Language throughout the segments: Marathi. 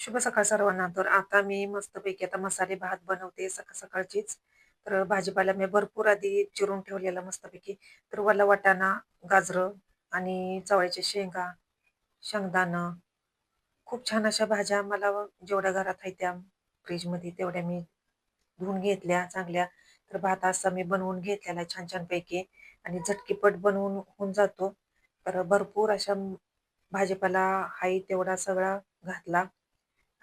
शुभ सकाळ सर्वांना. तर आता मी मस्तपैकी आता मसाले भात बनवते सकाळ सकाळचीच. तर भाजीपाला मी भरपूर आधी चिरून ठेवलेला मस्तपैकी. तर वला वाटाणा गाजरं आणि चवळ्याच्या शेंगा शेंगदाणं. खूप छान अशा भाज्या मला जेवढ्या घरात आहे त्या फ्रीजमध्ये तेवढ्या मी धुवून घेतल्या चांगल्या. तर भात असा मी बनवून घेतलेला छान छान पैकी आणि झटकीपट बनवून होऊन जातो. तर भरपूर अशा भाजीपाला हाई तेवढा सगळा घातला.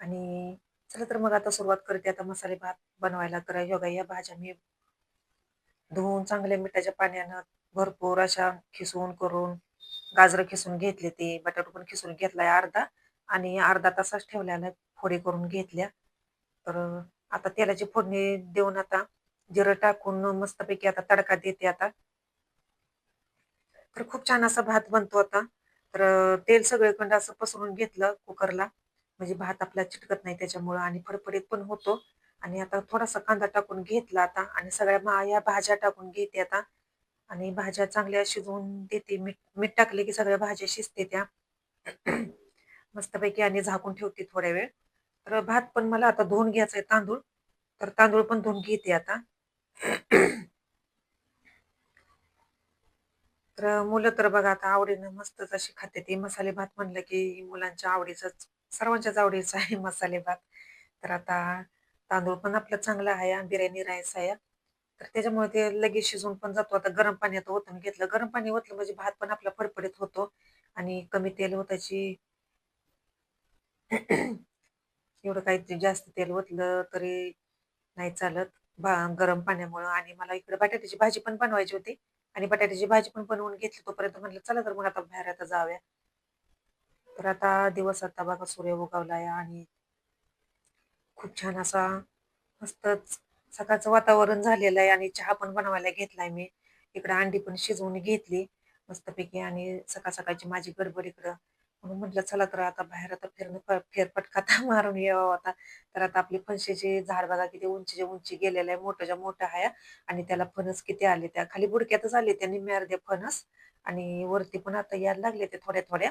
आणि चला तर मग आता सुरुवात करते आता मसाले भात बनवायला तर योगा या भाज्या मी धुवून चांगल्या मिठाच्या पाण्यानं भरपूर अशा खिसून करून गाजरं खिसून घेतले ते बटाटो पण खिसून घेतलाय अर्धा आणि अर्धा तासच ठेवल्या फोडी करून घेतल्या. तर आता तेलाची फोडणी देऊन आता जिरं टाकून मस्तपैकी आता तडका देते आता. तर खूप छान असा भात बनतो आता. तर तेल सगळीकडं असं पसरून घेतलं कुकरला म्हणजे भात आपला चिटकत नाही त्याच्यामुळं आणि फडफडीत पण होतो. आणि आता थोडासा कांदा टाकून घेतला आता आणि सगळ्या मा या भाज्या टाकून घेते आता. आणि भाज्या चांगल्या शिजवून देते. मीठ मीठ टाकले की सगळ्या भाज्या शिजते त्या. मस्तपैकी आणि झाकून ठेवते थोड्या वेळ. तर भात पण मला आता धुवून घ्यायचा आहे तांदूळ. तर तांदूळ पण धुवून घेते आता. तर मुलं तर बघा आता आवडीनं मस्तच अशी खाते. ते मसाले भात म्हणलं की मुलांच्या आवडीचंच. सर्वांच्याच आवडीचा आहे मसाले भात. तर आता तांदूळ पण आपलं चांगलं आहे बिर्याणी राईस आहे. तर त्याच्यामुळे ते लगेच शिजून पण जातो. आता गरम पाण्यात ओतून घेतलं. गरम पाणी ओतलं म्हणजे भात पण आपला फडफडीत होतो आणि कमी तेल होताची एवढं काही जास्त तेल ओतलं तरी नाही चालत. भा गरम पाण्यामुळं. आणि मला इकडे बटाट्याची भाजी पण बनवायची होती. आणि बटाट्याची भाजी पण बनवून घेतली तोपर्यंत म्हटलं चला तर मग आता बाहेर आता जाऊया. तर आता दिवस आता बघा सूर्य उगवलाय आणि खूप छान असा मस्तच सकाळचं वातावरण झालेलं आहे आणि चहा पण बनवायला घेतलाय मी. इकडं अंडी पण शिजवून घेतली मस्तपैकी आणि सकाळ सकाळची माझी गडबड इकडं. म्हणून म्हटलं चला तर आता बाहेर आता फिरणं फ- मारून यावा आता. तर आता आपली फणशीची झाड बघा किती उंचीच्या उंची गेलेलं आहे मोठ्याच्या मोठं आहे आणि त्याला फणस किती आले त्या खाली बुडक्यातच आले त्या निम्म्या अर्ध्या फणस आणि वरती पण आता यायला लागले ते थोड्या थोड्या.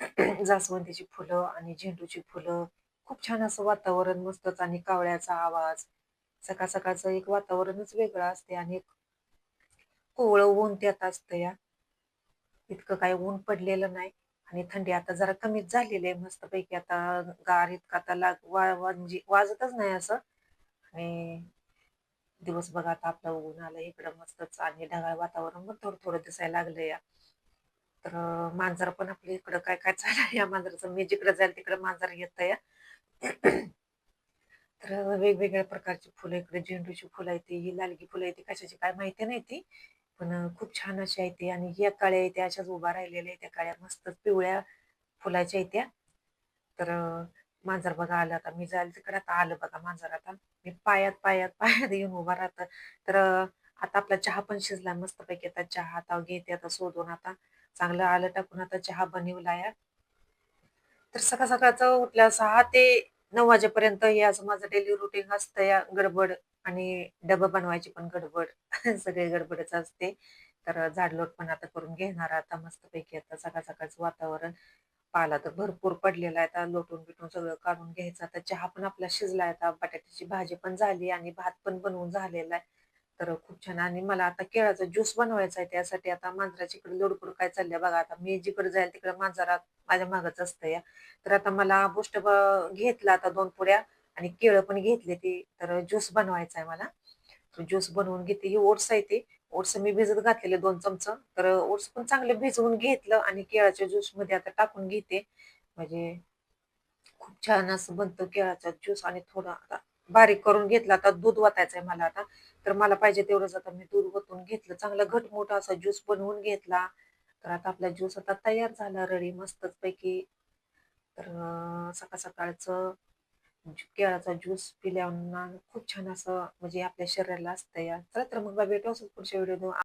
जास्वंदीची फुलं आणि झेंडूची फुलं. खूप छान असं वातावरण मस्तच आणि कावळ्याचा आवाज. सकाळ सकाळचं एक वातावरणच वेगळं असते आणि कोवळं ऊन त्यात असतं या. इतकं काही ऊन पडलेलं नाही आणि थंडी आता जरा कमीच झालेली आहे मस्तपैकी. आता गार इतका आता लाग वा- म्हणजे वाजतच नाही असं. आणि दिवस बघा आता आपलं ऊन आलं इकडं मस्तच आणि ढगाळ वातावरण पण थोडं थोडं दिसायला लागलं या. तर मांजर पण आपल्या इकडं काय काय चाललंय? या मांजराचं मी जिकडं जाईल तिकडं मांजर येत या तर वेगवेगळ्या प्रकारची फुलं इकडे झेंडूची फुलं आहेत ही लालगी फुलं आहेत कशाची काय माहिती नाही ती. पण खूप छान अशी आहे ती आणि या काळ्या आहे त्या अशाच उभा राहिलेल्या आहेत त्या काळ्या मस्त पिवळ्या फुलाच्या आहेत त्या. तर मांजर बघा आलं आता मी जायला तिकडे आता आलं बघा मांजर आता. मी पायात पायात पायात येऊन उभा राहतं. तर आता आपला चहा पण शिजला मस्तपैकी आता चहा आता घेते आता शोधून आता. चांगलं आलं टाकून आता चहा बनवला या तर सकाळ सकाळचं उठल्या सहा ते नऊ वाजेपर्यंत हे असं माझं डेली रुटीन असतं या गडबड आणि डबं बनवायची पण गडबड. सगळी गडबडच असते. तर झाडलोट पण आता करून घेणार आता मस्तपैकी आता सकाळ सकाळचं वातावरण. पाला तर भरपूर पडलेला आहे. आता लोटून बिटून सगळं काढून घ्यायचं. आता चहा पण आपला शिजला आहे. आता बटाट्याची भाजी पण झाली आणि भात पण बनवून झालेला आहे. तर खूप छान. आणि मला आता केळाचा ज्यूस बनवायचा आहे त्यासाठी आता मांजराची इकडे लोडपूड काय चाललंय बघा. आता मी जिकडे जाईल तिकडे मांजरात माझ्या मागच असतं या तर आता मला गोष्ट घेतला आता दोन पुड्या आणि केळं पण घेतले ते. तर ज्यूस बनवायचा आहे मला. ज्यूस बनवून घेते. ही ओट्स आहे ते. ओट्स मी भिजत घातलेले दोन चमच. तर ओट्स पण चांगले भिजवून घेतलं आणि केळाच्या ज्यूसमध्ये आता टाकून घेते. म्हणजे खूप छान असं बनतं केळाचा ज्यूस आणि थोडं आता बारीक करून घेतला. आता दूध वाटायचंय मला आता. तर मला पाहिजे तेवढंच आता मी दूध वतून घेतलं. चांगला घटमोठा असा ज्यूस बनवून घेतला. तर आता आपला ज्यूस आता तयार झाला. रडी मस्तच पैकी तर सकाळ सकाळचं केळाचा ज्यूस पिल्यावर खूप छान असं म्हणजे आपल्या शरीराला असतं. या चला तर मग भेटू असं पुढच्या व्हिडिओ